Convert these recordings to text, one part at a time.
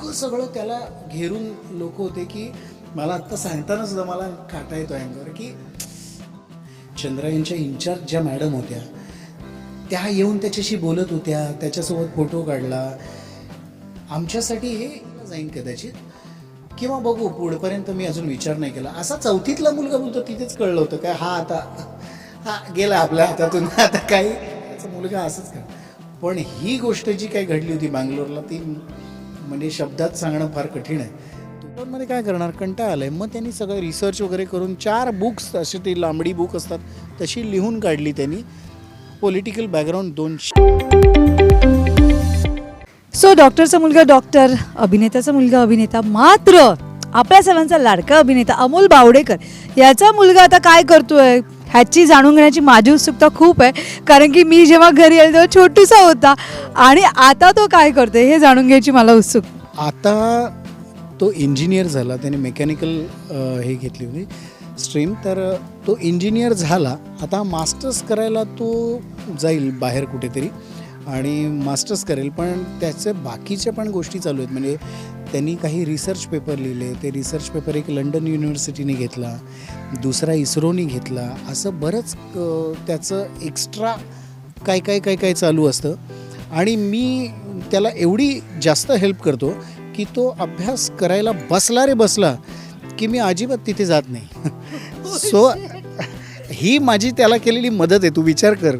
इतकं सगळं त्याला घेरून लोक होते की मला आत्ता सांगताना सुद्धा मला काटा येतो अंगावर की चंद्रायनच्या इन्चार्ज ज्या मॅडम होत्या त्या येऊन त्याच्याशी बोलत होत्या त्याच्यासोबत फोटो काढला. आमच्यासाठी हे जाईन कदाचित. किंवा बघू पुढपर्यंत मी अजून विचार नाही केला. असा चौथीतला मुलगा बोलतो तिथेच कळलं होतं काय हा आता हा गेला आपल्या हातातून आता काही मुलगा असंच का पण ही गोष्ट जी काही घडली होती बँगलोरला ती म्हणजे शब्दात सांगणं फार कठीण आहे. मध्ये काय करणार? कंटाळा आलाय. मग त्यांनी सगळं रिसर्च वगैरे करून चार बुक्स अशी ती लांबडी बुक असतात तशी लिहून काढली त्यांनी. पॉलिटिकल बॅकग्राऊंड दोनशे. सो डॉक्टरचा मुलगा डॉक्टर अभिनेत्याचा मुलगा अभिनेता मात्र आपल्या सर्वांचा लाडका अभिनेता अमोल बावडेकर. याचा मुलगा आता काय करतोय? ह्याची जाणून घेण्याची माझी उत्सुकता खूप आहे. कारण की मी जेव्हा घरी आले तेव्हा छोटूसा होता. आणि आता तो काय करतोय हे जाणून घ्यायची मला उत्सुक आता तो इंजिनियर झाला. त्याने मेकॅनिकल हे घेतली होती. स्ट्रीम तर तो इंजिनियर झाला. आता मास्टर्स करायला तो जाईल बाहेर कुठेतरी. आणि मास्टर्स करेल. पण त्याचे बाकीच्या पण गोष्टी चालू आहेत. म्हणजे त्यांनी काही रिसर्च पेपर लिहिले. ते रिसर्च पेपर एक लंडन युनिव्हर्सिटीने घेतला दुसरा इस्रोनी घेतला. असं बरंच त्याचं एक्स्ट्रा काय काय काय काय चालू असतं. आणि मी त्याला एवढी जास्त हेल्प करतो की तो अभ्यास करायला बसला रे बसला की मी अजिबात तिथे जात नाही. सो ही माझी त्याला केलेली मदत आहे. तू विचार कर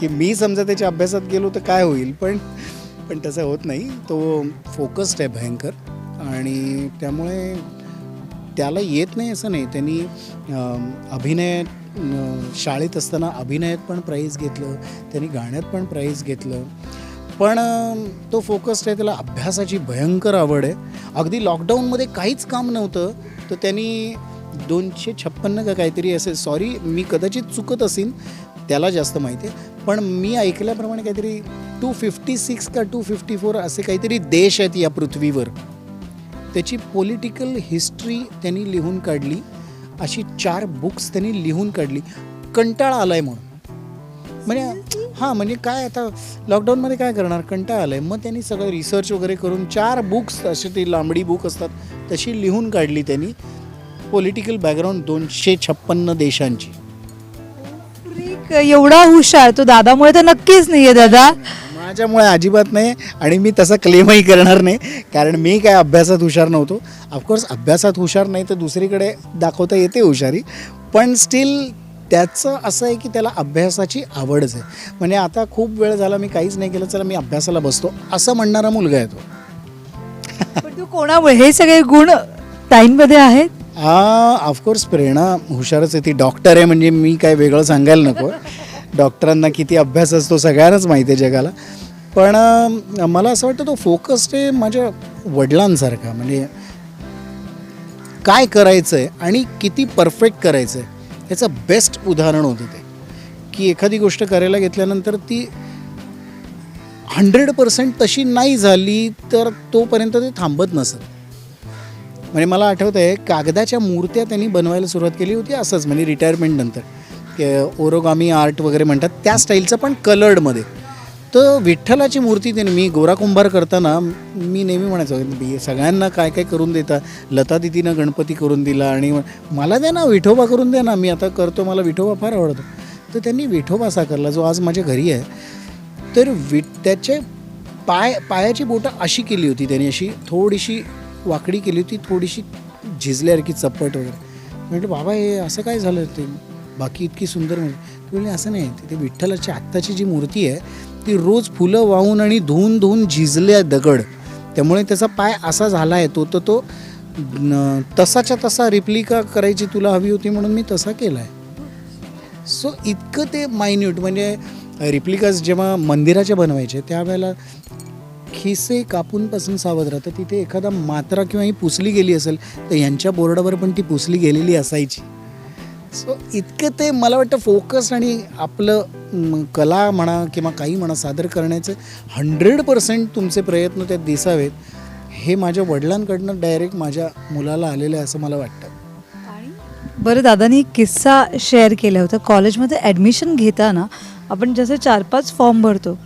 की मी समजा त्याच्या अभ्यासात गेलो तर काय होईल? पण पण तसं होत नाही. तो फोकस्ड आहे भयंकर. आणि त्यामुळे त्याला येत नाही असं नाही. त्यांनी अभिनय शाळेत असताना अभिनयात पण प्राईज घेतलं. त्यांनी गाण्यात पण प्राईज घेतलं. पण तो फोकस्ड आहे. त्याला अभ्यासाची भयंकर आवड आहे. अगदी लॉकडाऊनमध्ये काहीच काम नव्हतं. तर त्यांनी दोनशे छप्पन्न का काहीतरी असेल सॉरी मी कदाचित चुकत असेन त्याला जास्त माहिती आहे. पण मी ऐकल्याप्रमाणे काहीतरी टू फिफ्टी सिक्स का टू फिफ्टी फोर असे काहीतरी देश आहेत या पृथ्वीवर. त्याची पॉलिटिकल हिस्ट्री त्यांनी लिहून काढली. अशी चार बुक्स त्यांनी लिहून काढली. कंटाळा आला आहे म्हणून. म्हणजे हां म्हणजे काय आता लॉकडाऊनमध्ये काय करणार? कंटाळा आहे मग त्यांनी सगळं रिसर्च वगैरे करून चार बुक्स अशी ती लांबडी बुक असतात तशी लिहून काढली त्यांनी. पॉलिटिकल बॅकग्राऊंड दोनशे छप्पन्न देशांची. एवढा हुशार तो दादामुळे तर नक्कीच नाहीये दादा. माझ्यामुळे अजिबात नाही आणि मी तसा क्लेमही करणार नाही. कारण मी काय अभ्यासात हुशार नव्हतो. ऑफकोर्स अभ्यासात हुशार नाही तर दुसरीकडे दाखवता येते हुशारी. पण स्टील त्याचं असं आहे की त्याला अभ्यासाची आवडच आहे. म्हणजे आता खूप वेळ झाला मी काहीच नाही केलं चला मी अभ्यासाला बसतो. असं म्हणणारा मुलगा आहे तो. पण तू कोणामुळे? हे सगळे गुण ताईंमध्ये आहेत? हा ऑफकोर्स प्रेरणा हुशारच आहे. ती डॉक्टर आहे म्हणजे मी काय वेगळं सांगायला नको. डॉक्टरांना किती अभ्यास असतो सगळ्यांनाच माहिती आहे जगाला. पण मला असं वाटतं तो फोकस्ड आहे माझ्या वडिलांसारखा म्हणजे काय करायचं आहे आणि किती परफेक्ट करायचं आहे याचं बेस्ट उदाहरण होतं ते. की एखादी गोष्ट करायला घेतल्यानंतर ती हंड्रेड पर्सेंट तशी नाही झाली तर तोपर्यंत ते थांबत नसत. म्हणजे मला आठवत आहे कागदाच्या मूर्त्या त्यांनी बनवायला सुरुवात केली होती असंच म्हणजे रिटायरमेंट नंतर. ओरोगामी आर्ट वगैरे म्हणतात त्या स्टाईलचं पण कलर्डमध्ये तर विठ्ठलाची मूर्ती त्यांनी मी गोरा कुंभार करताना मी नेहमी म्हणायचो सगळ्यांना काय काय करून देता? लता दिदीनं गणपती करून दिला आणि मला द्या ना विठोबा करून द्या ना मी आता करतो मला विठोबा फार आवडतो. तर त्यांनी विठोबा साकारला जो आज माझ्या घरी आहे. तर वि त्याचे पाय पायाची बोटं अशी केली होती त्यांनी अशी थोडीशी वाकडी केली होती थोडीशी झिजल्यासारखी चप्पट वगैरे. म्हटलं बाबा हे असं काय झालं ते? बाकी इतकी सुंदर म्हणजे असं नाही तिथे विठ्ठलाची आत्ताची जी मूर्ती आहे ती रोज फुलं वाहून आणि धुवून धुवून झिजल्या दगड. त्यामुळे त्याचा पाय असा झाला आहे तो तर तो तसाच्या तसा रिप्लिका करायची तुला हवी होती म्हणून मी तसा केला आहे सो इतकं ते मायन्यूट म्हणजे रिप्लिकाज जेव्हा मंदिराच्या बनवायचे त्यावेळेला खिसे कापूनपासून सावध राहतं. तिथे एखादा मात्रा किंवा ही पुसली गेली असेल तर यांच्या बोर्डावर पण ती पुसली गेलेली असायची. सो इतकं ते मला वाटतं फोकस आणि आपलं कला म्हणा किंवा काही म्हणा सादर करण्याचे हंड्रेड पर्सेंट तुमचे प्रयत्न त्यात दिसावेत. हे माझ्या वडिलांकडनं डायरेक्ट माझ्या मुलाला आलेलं आहे असं मला वाटतं. बरं दादानी एक किस्सा शेअर केला होता. कॉलेजमध्ये ॲडमिशन घेताना आपण जसे चार पाच फॉर्म भरतो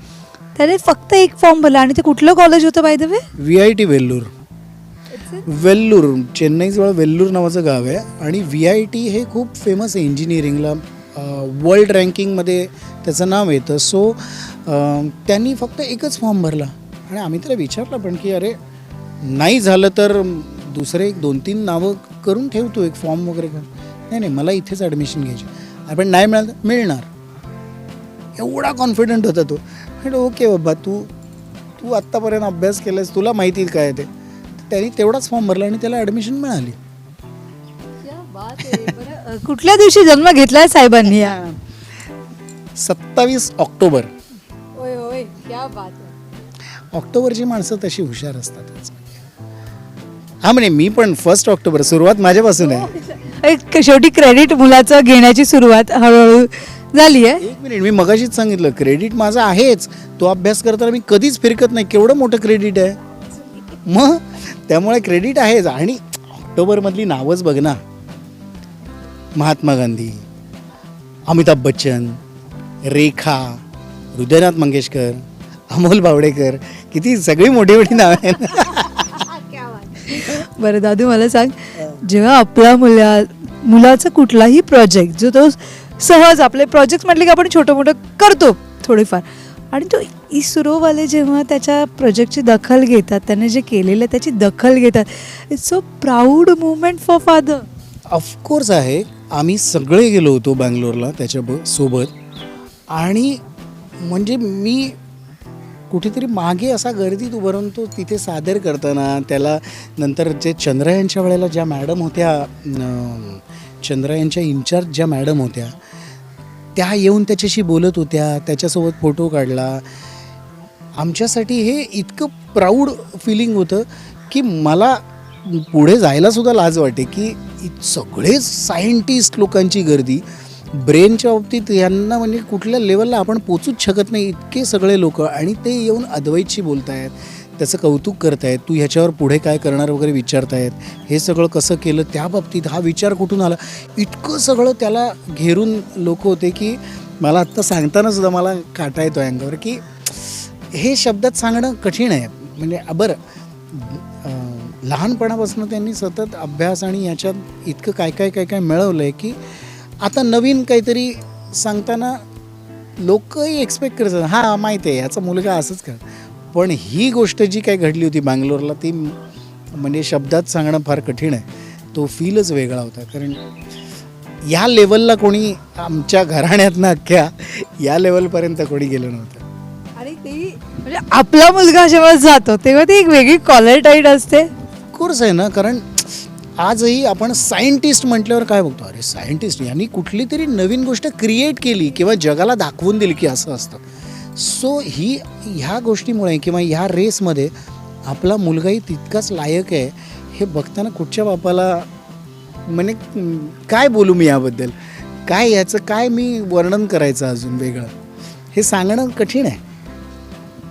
त्याने फक्त एक फॉर्म भरला आणि ते कुठलं कॉलेज होतं by the way V I T Vellore. Vellore चेन्नईजवळ Vellore नावाचं गाव आहे. आणि व्ही आय टी हे खूप फेमस आहे इंजिनिअरिंगला वर्ल्ड रँकिंगमध्ये त्याचं नाव येतं. सो त्यांनी फक्त एकच फॉर्म भरला. आणि आम्ही त्याला विचारलं पण की अरे नाही झालं तर दुसरे एक दोन तीन नावं करून ठेवतो एक फॉर्म वगैरे कर. नाही नाही मला इथेच ॲडमिशन घ्यायची. आपण नाही मिळालं. मिळणार. एवढा कॉन्फिडंट होता तो. म्हटलं ओके बाबा तू तू आत्तापर्यंत अभ्यास केलास तुला माहिती काय ते. त्यांनी तेवढाच फॉर्म भरला आणि त्याला ॲडमिशन मिळाली. कुठल्या दिवशी जन्म घेतलाय साहेबांनी या? सत्तावीस ऑक्टोबर. क्या बात ऑक्टोबरची माणसं तशी हुशार असतातच हा म्हणे मी पण फर्स्ट ऑक्टोबर सुरुवात माझ्यापासून आहे. एक शेवटी क्रेडिट मुलाचं घेण्याची सुरुवात हळूहळू झाली आहे. एक मिनिट मी मगाशीच सांगितलं क्रेडिट माझं आहेच. तो अभ्यास करताना मी कधीच फिरकत नाही. केवढं मोठं क्रेडिट आहे? मग? त्यामुळे क्रेडिट आहेच. आणि ऑक्टोबरमधली नावच बघ ना. महात्मा गांधी अमिताभ बच्चन रेखा हृदयनाथ मंगेशकर अमोल बावडेकर. किती सगळी मोठी मोठी नावं आहेत. बरं दादू मला सांग. जेव्हा आपला मुला मुलाचा कुठलाही प्रोजेक्ट जो तो सहज आपले प्रोजेक्ट म्हटले की आपण छोटं मोठं करतो थोडेफार. आणि तो इस्रोवाले जेव्हा त्याच्या प्रोजेक्टची दखल घेतात त्याने जे केलेलं आहे त्याची दखल घेतात. It's so proud movement for father of course आहे. आम्ही सगळे गेलो होतो बँगलोरला त्याच्या ब सोबत. आणि म्हणजे मी कुठेतरी मागे असा गर्दीत उभं राहून तो तिथे सादर करताना त्याला नंतर जे चंद्रयानच्या वेळेला ज्या मॅडम होत्या अं, चंद्रयानच्या इन्चार्ज ज्या मॅडम होत्या त्या येऊन त्याच्याशी बोलत होत्या त्याच्यासोबत फोटो काढला. आमच्यासाठी हे इतकं प्राऊड फिलिंग होतं की मला पुढे जायला सुद्धा लाज वाटे की सगळेच सायंटिस्ट लोकांची गर्दी ब्रेनच्या बाबतीत यांना म्हणजे कुठल्या लेवलला आपण पोचूच शकत नाही इतके सगळे लोक आणि ते येऊन अद्वैतशी बोलतायत. त्याचं कौतुक करतायत तू ह्याच्यावर पुढे काय करणार वगैरे विचारतायत हे सगळं कसं केलं त्या बाबतीत हा विचार कुठून आला? इतकं सगळं त्याला घेरून लोक होते की मला आत्ता सांगताना सुद्धा मला काटा येतो अंगावर की हे शब्दात सांगणं कठीण आहे. म्हणजे बरं लहानपणापासून त्यांनी सतत अभ्यास आणि याच्यात इतकं काय काय काय काय मिळवलं आहे की आता नवीन काहीतरी सांगताना लोकही एक्सपेक्ट करतात. हां माहिती आहे याचा मुलगा असंच कर पण ही गोष्ट जी काय घडली होती बँगलोरला ती म्हणजे शब्दात सांगणं फार कठीण आहे. तो फीलच वेगळा होता. कारण या लेवलला कोणी आमच्या घराण्यातनं अख्ख्या या लेवलपर्यंत कोणी गेलं नव्हतं. आणि ते म्हणजे आपला मुलगा जेव्हा जातो तेव्हा ती एक वेगळी कॉलर टाईट असते. कोर्स आहे ना. कारण आजही आपण सायंटिस्ट म्हटल्यावर काय बघतो? अरे सायंटिस्ट यांनी कुठली तरी नवीन गोष्ट क्रिएट केली किंवा जगाला दाखवून दिली की असं असतं. सो ही ह्या गोष्टीमुळे किंवा ह्या रेसमध्ये आपला मुलगाही तितकाच लायक आहे हे बघताना कुठच्या बापाला म्हणजे काय बोलू मी याबद्दल? काय याचं काय मी वर्णन करायचं अजून वेगळं? हे सांगणं कठीण आहे.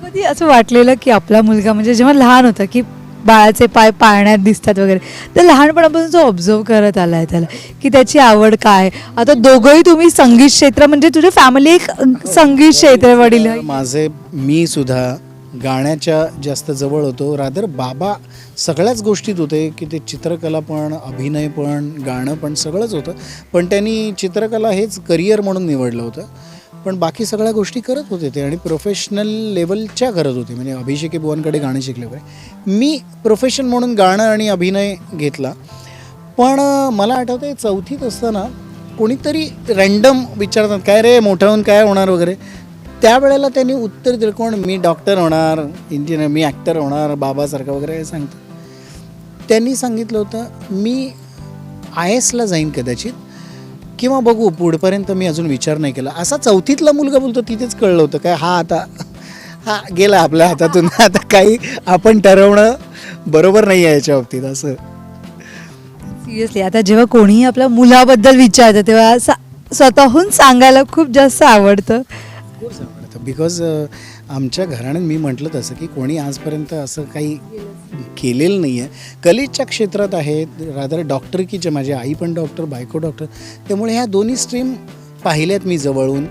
कधी असं वाटलेलं की आपला मुलगा म्हणजे जेव्हा लहान होता की बाळाचे पाय पाळण्यात दिसतात वगैरे. तर लहानपणापासून जो ऑब्झर्व करत आलाय त्याला की त्याची आवड काय? आता दोघंही तुम्ही संगीत क्षेत्र म्हणजे तुझी फॅमिली एक संगीत क्षेत्र वडील. माझे मी सुद्धा गाण्याच्या जास्त जवळ होतो. रादर बाबा सगळ्याच गोष्टीत होते की ते चित्रकला पण अभिनय पण गाणं पण सगळंच होतं. पण त्यांनी चित्रकला हेच करिअर म्हणून निवडलं होतं. पण बाकी सगळ्या गोष्टी करत होते ते आणि प्रोफेशनल लेवलच्या करत होते. म्हणजे अभिषेकी बुवांकडे गाणं शिकले वगैरे. मी प्रोफेशन म्हणून गाणं आणि अभिनय घेतला. पण मला आठवतं आहे चौथीत असताना कोणीतरी रँडम विचारतात काय रे मोठं होऊन काय होणार वगैरे? त्यावेळेला त्यांनी उत्तर दिलं कोण? मी डॉक्टर होणार इंजिनियर मी ॲक्टर होणार बाबासारखं वगैरे हे सांगतो त्यांनी सांगितलं होतं मी आय एसला जाईन कदाचित किंवा बघू पुढपर्यंत मी अजून विचार नाही केला. असा चौथीतला मुलगा बोलतो तिथेच कळलं होतं काय हा आता हा गेला आपल्या हातातून. आता काही आपण ठरवणं बरोबर नाही आहे याच्या बाबतीत असं. सिरियसली आता जेव्हा कोणीही आपल्या मुलाबद्दल विचारतं तेव्हा सा- स्वतःहून सांगायला खूप जास्त आवडतं. बिकॉज आमच्या घराण्यात मी म्हटलं तसं की कोणी आजपर्यंत असं काही केलेलं नाही आहे कलेच्या क्षेत्रात आहेत रादर डॉक्टरकीचे माझी आई पण डॉक्टर बायको डॉक्टर त्यामुळे ह्या दोन्ही स्ट्रीम पाहिल्यात मी जवळून.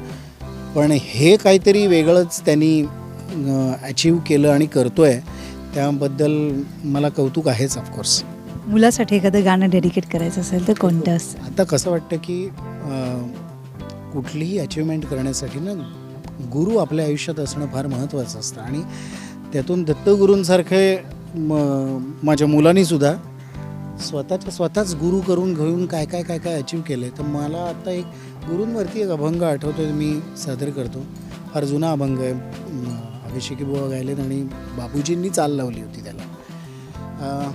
पण हे काहीतरी वेगळंच त्यांनी अचीव केलं आणि करतो आहे त्याबद्दल मला कौतुक आहेच ऑफकोर्स मुलासाठी एखादं गाणं डेडिकेट करायचं असेल तर कोणतं आता कसं वाटतं की कुठलीही अचिव्हमेंट करण्यासाठी ना गुरु आपल्या आयुष्यात असणं फार महत्त्वाचं असतं. आणि त्यातून दत्तगुरूंसारखे म माझ्या मुलांनीसुद्धा स्वतःच्या स्वतःच गुरु करून घेऊन काय काय काय काय अचीव केलं आहे तर मला आता एक गुरूंवरती एक अभंग आठवतो मी सादर करतो. फार जुना अभंग आहे. अभिषेकी बुवा गायलेत आणि बाबूजींनी चाल लावली होती त्याला.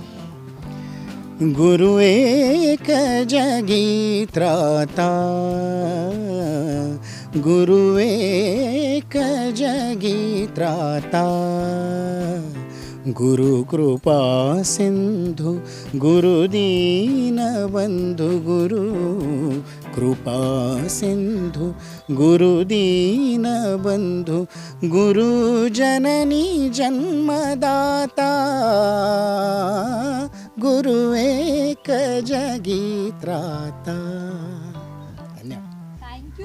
गुरु एक जगी त्राता गुरु एक जगी त्राता गुरु कृपा सिंधु गुरु दीन बंधु गुरु कृपा सिंधु गुरु दीन बंधु गुरु जननी जन्मदाता गुरु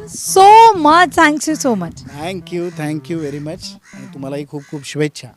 you so much thank you so much thank you thank you very much आणि तुम्हालाही खूप खूप शुभेच्छा.